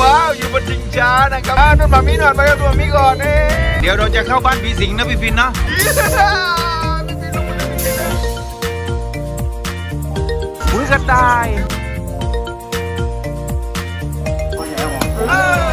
ว้าวอยู่บนชิงช้านะครับอ่านุ่นมามีหน่อยไปกับนุ่นมามีก่อนเอ๊เดี๋ยวเราจะเข้าบ้านผีสิงนะพี่ฟินนะอุ้ยกระต่าย เออ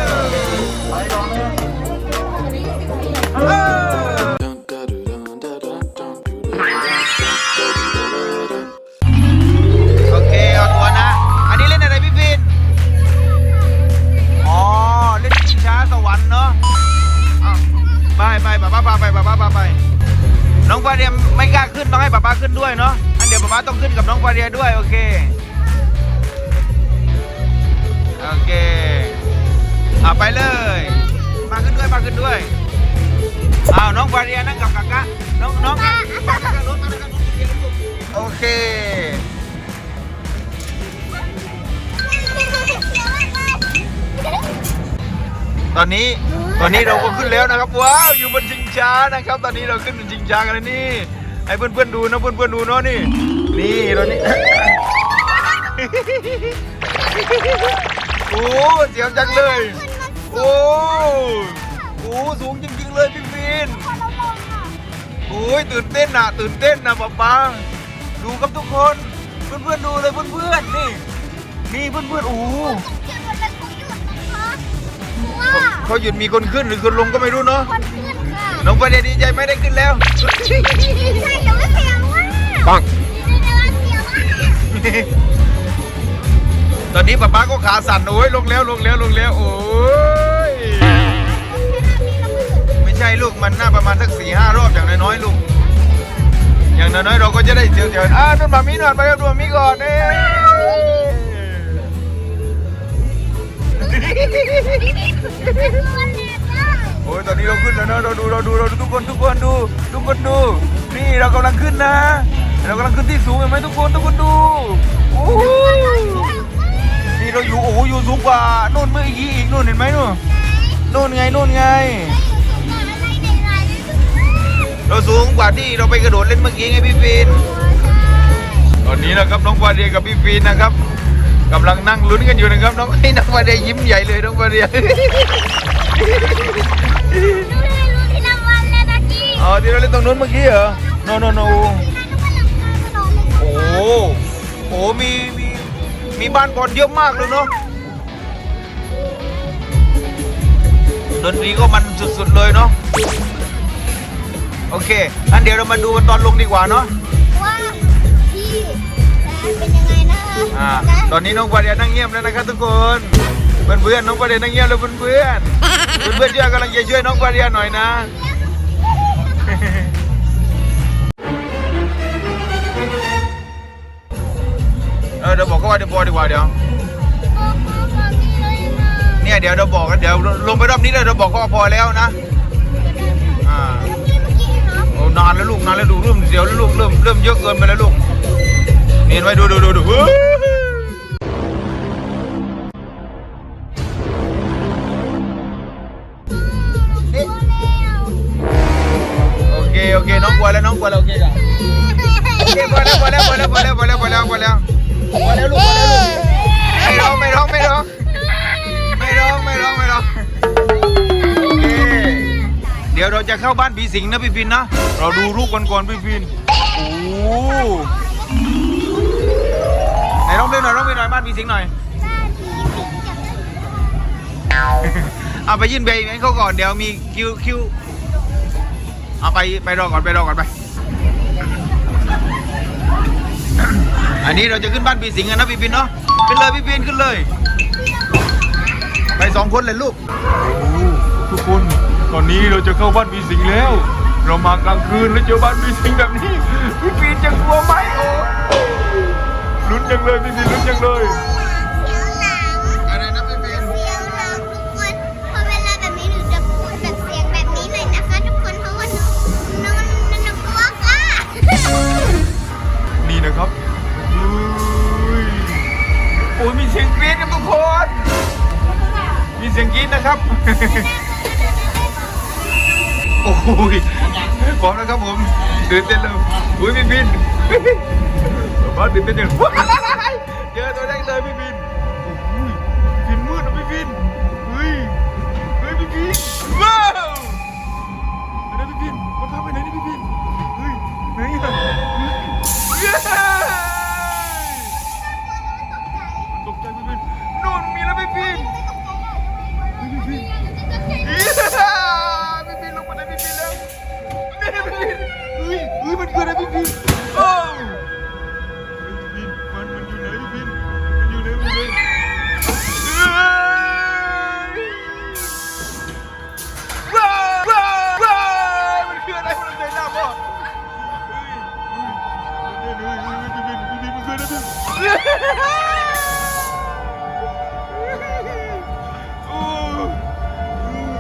ปไปป้าป้าพาไปป้าป้าพาไป น้องฟาเรียไม่กล้าขึ้นต้องให้ป้าป้าขึ้นด้วยเนาะอันเดี๋ยวป้าป้าต้องขึ้นกับน้องฟาเรียด้วยโอเคโอเคเอาไปเลยมาขึ้นด้วยมาขึ้นด้วยอ้าวน้องฟาเรียนั่งกับกากะน้องน้องกับรถมากับรถโอเคตอนนี้ ตอนนี้เราก็ขึ้นแล้วนะครับ ว้าวอยู่บนชิงช้านะครับ ตอนนี้เราขึ้นบนชิงช้ากันแล้วนี่ให้เพื่อนๆดูนะเพื่อนๆดูเนาะนี่ นี่ตอนนี้ โอ้เสียวจังเลย โอ้โหสูงจริงๆเลยพี่ฟินโอ้ยตื่นเต้นนะตื่นเต้นนะป๊าป๊าดูครับทุกคน เพื่อนๆดูเลยเพื่อนๆนี่ นี่เพื่อนๆโอ้โห เขาหยุดมีคนขึ้นหรือคนลงก็ไม่รู้เนาะน้องประเดี๋ยวดีใจไหม่ได้ขึ้นแล้วปังตอนนี้ป๊าป๊าก็ขาสั่นโอ้ยลงแล้วลงแล้วลงแล้วโอ้ยไม่ใช่ลูกมันน่าประมาณสักสี่ห้ารอบอย่างน้อยๆลูกอย่างน้อยๆเราก็จะได้เจียวๆอ่านุ่นมามีหน่อยไปกับนุ่นมามีก่อนเอ้ โอ้ยตอนนี้เราขึ้นแล้วนะเราดูเราดูเราดูทุกคนทุกคนดู ทุกคนดู นี่เรากำลังขึ้นนะ เรากำลังขึ้นที่สูงเห็นไหมทุกคนทุกคนดูโอ้โหนี่เราอยู่โอ้โหอยู่สูงกว่านู่นเมื่อกี้อีกนู่นเห็นไหมนู่นนู่นไงนู่นไง เราสูงกว่าที่เราไปกระโดดเล่นเมื่อกี้ไงพี่ฟินตอนนี้นะครับน้องฟาเดียกับพี่ฟินนะครับ กำลังนั่งลุ้นกันอยู่นะครับน้องให้น้องฟาเดียยิ้มใหญ่เลยน้องฟาเดียอ๋อที่เราเล่นตรงนู้นเมื่อกี้เหรอโนโนโนโอ้โหโอ้โหมีมีมีบ้านบอลเยอะมากเลยเนาะดนตรีก็มันสุดๆเลยเนาะโอเคอันเดี๋ยวเรามาดูกันตอนลงดีกว่าเนาะอ่า ตอนนี้น้องฟาเดียนั่งเงียบแล้วนะครับทุกคนเพื่อนเพื่อนน้องฟาเดียนั่งเงียบแล้วเพื่อนเพื่อนเพื่อนเพื่อนๆช่วยกำลังใจช่วยน้องฟาเดียหน่อยนะเออเดี๋ยวบอกก็ว่าเดี๋ยวพอดีกว่าเดี๋ยวเนี่ยเดี๋ยวเราบอกกันเดี๋ยวลงไปรอบนี้เลยเราบอกก็พอแล้วนะอ่าโอ้นานแล้วลูกนานแล้วดูเริ่มเดี๋ยวแล้วลูกเริ่มเริ่มเยอะเกินไปแล้วลูกนี่เห็นไหมดูดูดูดู อเคน้องกลัวแล้วน้องกลัวแล้วโอเคจ้ะโอเคพอแล้วพอแล้วพอแล้วพอแล้วพอแล้วพอแล้วพอแล้วพอแล้วลูกพอแล้วลูกไม่ร้องไม่ร้องไม่ร้องไม่ร้องไม่ร้องไม่ร้องโอเคเดี๋ยวเราจะเข้าบ้านผีสิงนะพี่ฟินนะเราดูรูปกันก่อนพี่ฟินโอ้ไหนร้องเพลงหน่อยร้องเพลงหน่อยบ้านผีสิงหน่อยเอาไปยื่นใบให้เขาก่อนเดี๋ยวมีคิวคิว เอาไปไปรอก่อนไปรอก่อนไป อันนี้เราจะขึ้นบ้านปีสิงห์กันนะพี่ปินเนาะขึ้นเลยพี่ปินขึ้นเลย ไปสองคนเลยลูกทุกคนตอนนี้เราจะเข้าบ้านปีสิงห์แล้ว เรามากลางคืนแล้วเจอบ้านปีสิงห์แบบนี้พี่ปินจะกลัวไหมโอ้ลุ้นจังเลยพี่ปินลุ้นจังเลย ครับ โอ้ยพร้อมแล้วครับผมตื่นเต้นแล้วอุ้ยพี่บินบ้าตื่นเต้นอย่งเจอตัวแรกเลยพี่บินโอ้ยบินมืดนะพี่บินเฮ้ยเฮ้ยพี่บินว้า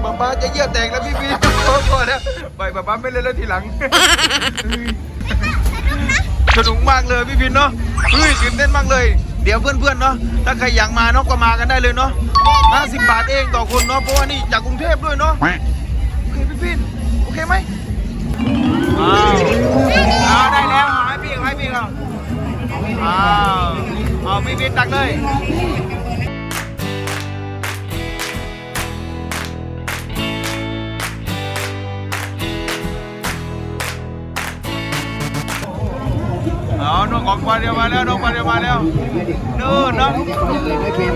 มาบ้าจะเยี่ยแตกแล้วพี่พี่พอพอแล้วไปมาบ้าไม่เล่นแล้วทีหลังสนุกมากเลยพี่พินเนาะเฮ้ยตื่นเต้นมากเลย เดี๋ยวเพื่อนๆเนาะถ้าใครอยากมาเนาะก็มากันได้เลยเนาะห้าสิบบาทเองต่อคนเนาะเพราะว่านี่จากกรุงเทพด้วยเนาะโอเคพี่พินโอเคไหมอ้าวได้แล้วให้พี่ให้พี่เรา อ้าวเอาพี่พินตักเลยเอาน้องของปลาเดียวมาแล้วน้องปลาเดียวมาแล้วนู่นเนาะไม่เป็น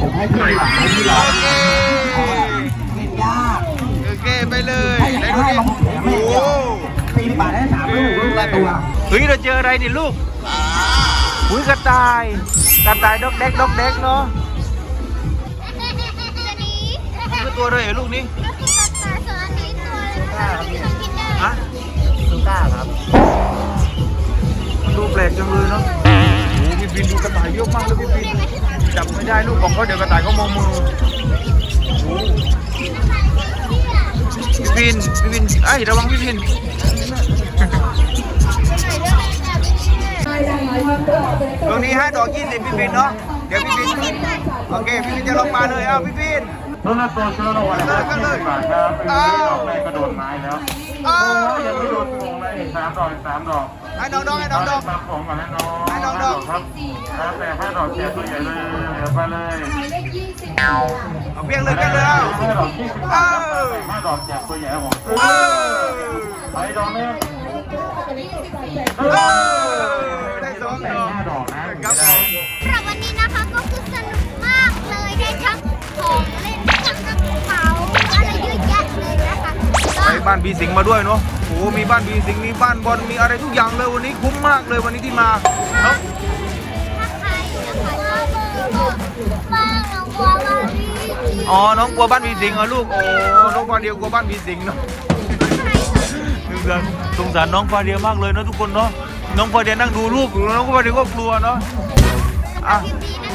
ผมให้พี่หลังให้พี่หลัโองเคเป็นยากโอเคไปเลยถ้าอยากไหนได้ดูดิมาผมแถมให้โอ้เดียวสี่บาทได้สามลูกลูกละตัวเฮ้ยเราเจออะไรนี่ลูก อุ้ยกระต่าย กระต่ายดอกเด็กดอกเด็กเนาะตัวนี้นี่คือตัวอะไรเหรอลูกนี่ก็คือกระต่ายส่วนอันนี้ตัวอะไรที่มันกินได้ฮะซูก้าครับมันดูแปลกจังเลยเนาะโอ้พี่บินดูกระต่ายเยอะมากเลยพี่บินจับไม่ได้ลูกของเขาเดี๋ยวกระต่ายเขามองมือโอ้พี่บินพี่บินไอ้ยระวังพี่บิน ตรงนี้ให้ดอกยี่สิบพี่พินเนาะ เดี๋ยวพี่พินโอเคพี่พินจะลงมาเลยเอาพี่พินต้นละตัวเชื้อระหว่างเลยที่เลยบาทครับเป็นที่ดอกแรกกระโดดไม้แล้วอ้าโอ้วยยังไม่โดนวงเลยอีกสามดอกอีกสามดอกให้น้องดอกให้น้องดอกตัดผมก่อนให้น้องให้น้องดอกครับแล้วแต่ห้าดอกแจกตัวใหญ่เลยเดี๋ยวไปเลยเอาเพียงเลยเพียงเลยเอาห้าดอกยี่สิบเอห้าอดอกแจกตัวใหญ่ผมเออไปดอกนี้เบ้านบีสิงห์มาด้วยเนาะโอ้โหมีบ้านบีสิงห์มีบ้านบอลมีอะไรทุกอย่างเลยวันนี้คุ้มมากเลยวันนี้ที่มาเนาะถ้าใครนะคะชอบเบอร์ก็ฟังน้องบัวมารีที่อ๋อ น้องกลัวบ้านบีสิงห์เหรอลูก โอ้ น้องฟาเดียวกลัวบ้านบีสิงห์เนาะใครสนสงสารสงสารน้องฟาเดียมากเลยเนาะทุกคนเนาะ น้องฟาเดียนั่งดูลูกอยู่น้องฟาเดียก็กลัวเนาะอะคลิปนี้นะ